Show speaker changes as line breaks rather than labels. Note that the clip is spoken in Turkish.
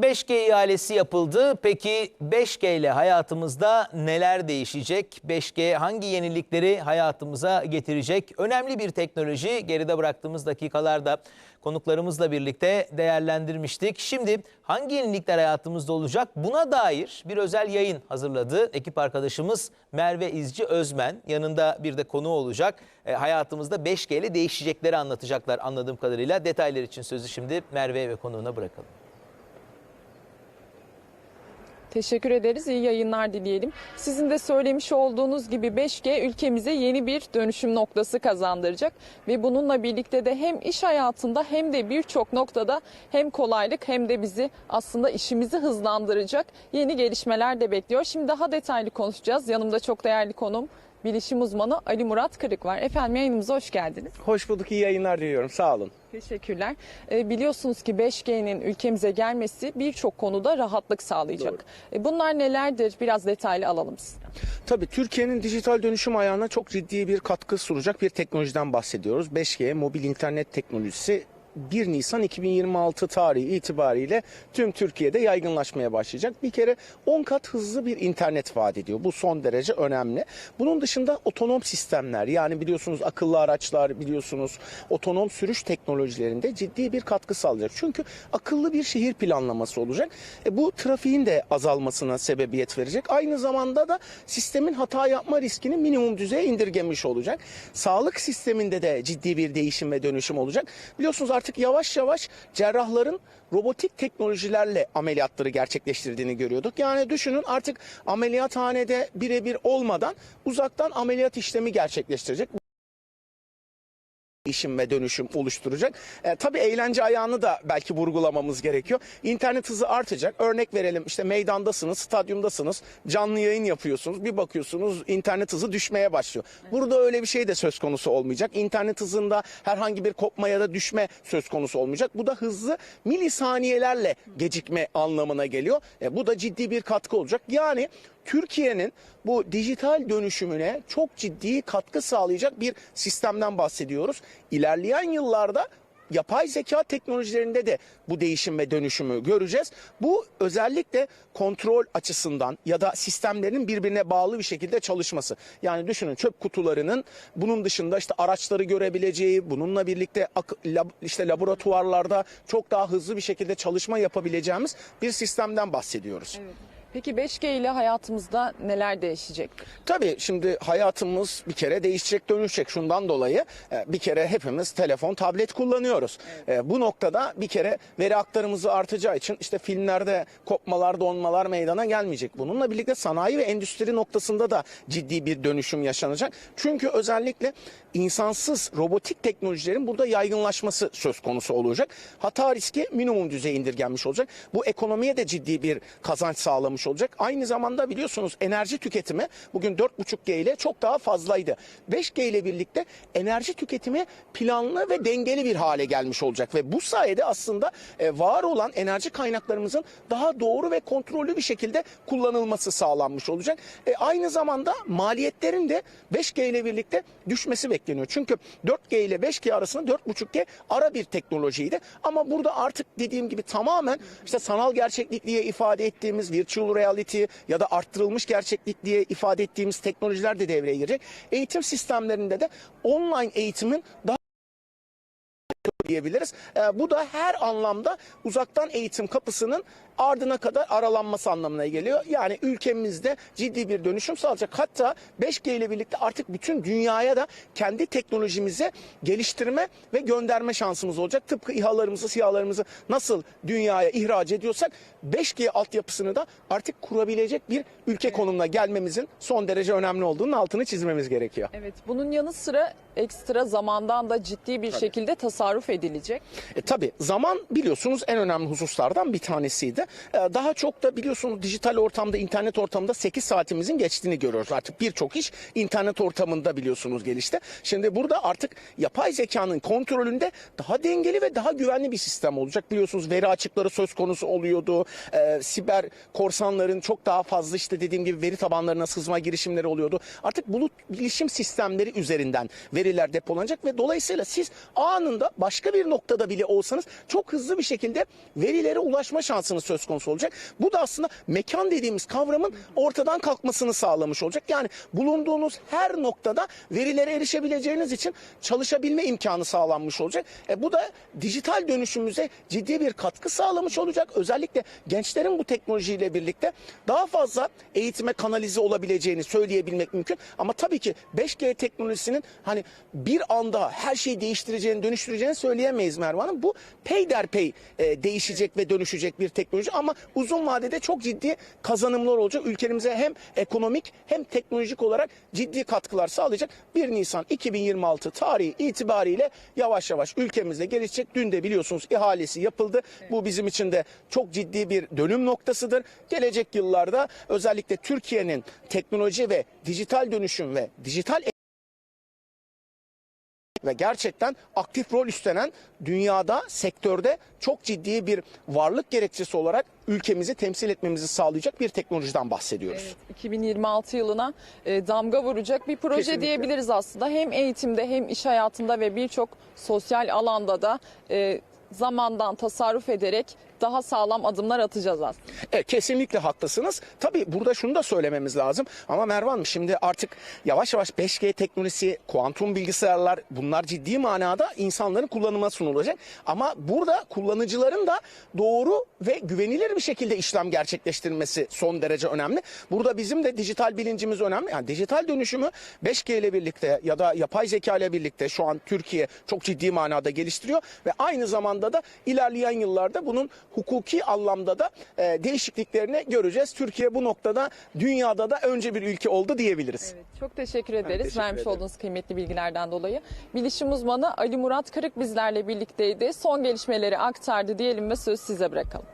5G ihalesi yapıldı. Peki 5G ile hayatımızda neler değişecek? 5G hangi yenilikleri hayatımıza getirecek? Önemli bir teknoloji. Geride bıraktığımız dakikalarda konuklarımızla birlikte değerlendirmiştik. Şimdi hangi yenilikler hayatımızda olacak? Buna dair bir özel yayın hazırladı. Ekip arkadaşımız Merve İzci Özmen. Yanında bir de konu olacak. E, hayatımızda 5G ile değişecekleri anlatacaklar anladığım kadarıyla. Detaylar için sözü şimdi Merve ve konuğuna bırakalım.
Teşekkür ederiz. İyi yayınlar dileyelim. Sizin de söylemiş olduğunuz gibi 5G ülkemize yeni bir dönüşüm noktası kazandıracak ve bununla birlikte de hem iş hayatında hem de birçok noktada hem kolaylık hem de bizi aslında işimizi hızlandıracak yeni gelişmeler de bekliyor. Şimdi daha detaylı konuşacağız. Yanımda çok değerli konum bilişim uzmanı Ali Murat Kırık var. Efendim yayınımıza hoş geldiniz.
Hoş bulduk, iyi yayınlar diliyorum. Sağ olun.
Teşekkürler. Ee, biliyorsunuz ki 5G'nin ülkemize gelmesi birçok konuda rahatlık sağlayacak. E, bunlar nelerdir? Biraz detaylı alalım sizden.
Tabii Türkiye'nin dijital dönüşüm ayağına çok ciddi bir katkı sunacak bir teknolojiden bahsediyoruz. 5G mobil internet teknolojisi 1 Nisan 2026 tarihi itibariyle tüm Türkiye'de yaygınlaşmaya başlayacak. Bir kere 10 kat hızlı bir internet vaat ediyor. Bu son derece önemli. Bunun dışında otonom sistemler yani biliyorsunuz akıllı araçlar biliyorsunuz otonom sürüş teknolojilerinde ciddi bir katkı sağlayacak. Çünkü akıllı bir şehir planlaması olacak. E, bu trafiğin de azalmasına sebebiyet verecek. Aynı zamanda da sistemin hata yapma riskini minimum düzeye indirgemiş olacak. Sağlık sisteminde de ciddi bir değişim ve dönüşüm olacak. Biliyorsunuz artık yavaş yavaş cerrahların robotik teknolojilerle ameliyatları gerçekleştirdiğini görüyorduk. Yani düşünün artık ameliyathanede birebir olmadan uzaktan ameliyat işlemi gerçekleştirecek değişim ve dönüşüm oluşturacak. E, tabii eğlence ayağını da belki vurgulamamız gerekiyor. İnternet hızı artacak. Örnek verelim işte meydandasınız, stadyumdasınız, canlı yayın yapıyorsunuz. Bir bakıyorsunuz internet hızı düşmeye başlıyor. Burada öyle bir şey de söz konusu olmayacak. İnternet hızında herhangi bir kopma ya da düşme söz konusu olmayacak. Bu da hızlı milisaniyelerle gecikme anlamına geliyor. E, bu da ciddi bir katkı olacak. Yani Türkiye'nin bu dijital dönüşümüne çok ciddi katkı sağlayacak bir sistemden bahsediyoruz. İlerleyen yıllarda yapay zeka teknolojilerinde de bu değişim ve dönüşümü göreceğiz. Bu özellikle kontrol açısından ya da sistemlerin birbirine bağlı bir şekilde çalışması. Yani düşünün çöp kutularının bunun dışında işte araçları görebileceği, bununla birlikte işte laboratuvarlarda çok daha hızlı bir şekilde çalışma yapabileceğimiz bir sistemden bahsediyoruz.
Peki 5G ile hayatımızda neler değişecek?
Tabii şimdi hayatımız bir kere değişecek dönüşecek şundan dolayı e, bir kere hepimiz telefon tablet kullanıyoruz. E, Bu noktada bir kere veri aktarımızı artacağı için işte filmlerde kopmalar donmalar meydana gelmeyecek. Bununla birlikte sanayi ve endüstri noktasında da ciddi bir dönüşüm yaşanacak. Çünkü özellikle insansız robotik teknolojilerin burada yaygınlaşması söz konusu olacak. Hata riski minimum düzeye indirgenmiş olacak. Bu ekonomiye de ciddi bir kazanç sağlamış olacak. Aynı zamanda biliyorsunuz enerji tüketimi bugün 4.5G ile çok daha fazlaydı. 5G ile birlikte enerji tüketimi planlı ve dengeli bir hale gelmiş olacak ve bu sayede aslında e, var olan enerji kaynaklarımızın daha doğru ve kontrollü bir şekilde kullanılması sağlanmış olacak. E, aynı zamanda maliyetlerin de 5G ile birlikte düşmesi bekleniyor. Çünkü 4G ile 5G arasında 4.5G ara bir teknolojiydi. Ama burada artık dediğim gibi tamamen işte sanal gerçeklik diye ifade ettiğimiz virtual reality ya da arttırılmış gerçeklik diye ifade ettiğimiz teknolojiler de devreye girecek. Eğitim sistemlerinde de online eğitimin daha diyebiliriz. Ee, bu da her anlamda uzaktan eğitim kapısının ardına kadar aralanması anlamına geliyor. Yani ülkemizde ciddi bir dönüşüm sağlayacak. Hatta 5G ile birlikte artık bütün dünyaya da kendi teknolojimizi geliştirme ve gönderme şansımız olacak. Tıpkı İHA'larımızı, SİHA'larımızı nasıl dünyaya ihraç ediyorsak 5G altyapısını da artık kurabilecek bir ülke konumuna gelmemizin son derece önemli olduğunun altını çizmemiz gerekiyor.
Evet, bunun yanı sıra ekstra zamandan da ciddi bir şekilde tasarruf edilecek.
E, tabii zaman biliyorsunuz en önemli hususlardan bir tanesiydi. E, daha çok da biliyorsunuz dijital ortamda, internet ortamında 8 saatimizin geçtiğini görüyoruz. Artık birçok iş internet ortamında biliyorsunuz gelişti. Şimdi burada artık yapay zekanın kontrolünde daha dengeli ve daha güvenli bir sistem olacak. Biliyorsunuz veri açıkları söz konusu oluyordu. E, siber korsanların çok daha fazla işte dediğim gibi veri tabanlarına sızma girişimleri oluyordu. Artık bulut bilişim sistemleri üzerinden veriler depolanacak ve dolayısıyla siz anında başka bir noktada bile olsanız çok hızlı bir şekilde verilere ulaşma şansınız söz konusu olacak. Bu da aslında mekan dediğimiz kavramın ortadan kalkmasını sağlamış olacak. Yani bulunduğunuz her noktada verilere erişebileceğiniz için çalışabilme imkanı sağlanmış olacak. E, bu da dijital dönüşümümüze ciddi bir katkı sağlamış olacak. Özellikle gençlerin bu teknolojiyle birlikte daha fazla eğitime kanalize olabileceğini söyleyebilmek mümkün. Ama tabii ki 5G teknolojisinin hani bir anda her şeyi değiştireceğini, dönüştüreceğini söyleyemeyiz Merve Hanım. Bu peyderpey e, değişecek ve dönüşecek bir teknoloji ama uzun vadede çok ciddi kazanımlar olacak. Ülkemize hem ekonomik hem teknolojik olarak ciddi katkılar sağlayacak. 1 Nisan 2026 tarihi itibariyle yavaş yavaş ülkemizde gelişecek. Dün de biliyorsunuz ihalesi yapıldı. Bu bizim için de çok ciddi bir dönüm noktasıdır. Gelecek yıllarda özellikle Türkiye'nin teknoloji ve dijital dönüşüm ve dijital ve gerçekten aktif rol üstlenen dünyada sektörde çok ciddi bir varlık gerekçesi olarak ülkemizi temsil etmemizi sağlayacak bir teknolojiden bahsediyoruz.
Evet, 2026 yılına e, damga vuracak bir proje
Kesinlikle.
diyebiliriz aslında. Hem eğitimde hem iş hayatında ve birçok sosyal alanda da e, zamandan tasarruf ederek daha sağlam adımlar atacağız aslında.
Evet, kesinlikle haklısınız. Tabii burada şunu da söylememiz lazım. Ama Merve Hanım şimdi artık yavaş yavaş 5G teknolojisi, kuantum bilgisayarlar bunlar ciddi manada insanların kullanıma sunulacak. Ama burada kullanıcıların da doğru ve güvenilir bir şekilde işlem gerçekleştirmesi son derece önemli. Burada bizim de dijital bilincimiz önemli. Yani dijital dönüşümü 5G ile birlikte ya da yapay zeka ile birlikte şu an Türkiye çok ciddi manada geliştiriyor ve aynı zamanda da ilerleyen yıllarda bunun hukuki anlamda da e, değişikliklerini göreceğiz. Türkiye bu noktada dünyada da önce bir ülke oldu diyebiliriz.
Evet, çok teşekkür ederiz
teşekkür
vermiş
ederim.
olduğunuz kıymetli bilgilerden dolayı. Bilişim uzmanı Ali Murat Kırık bizlerle birlikteydi. Son gelişmeleri aktardı diyelim ve söz size bırakalım.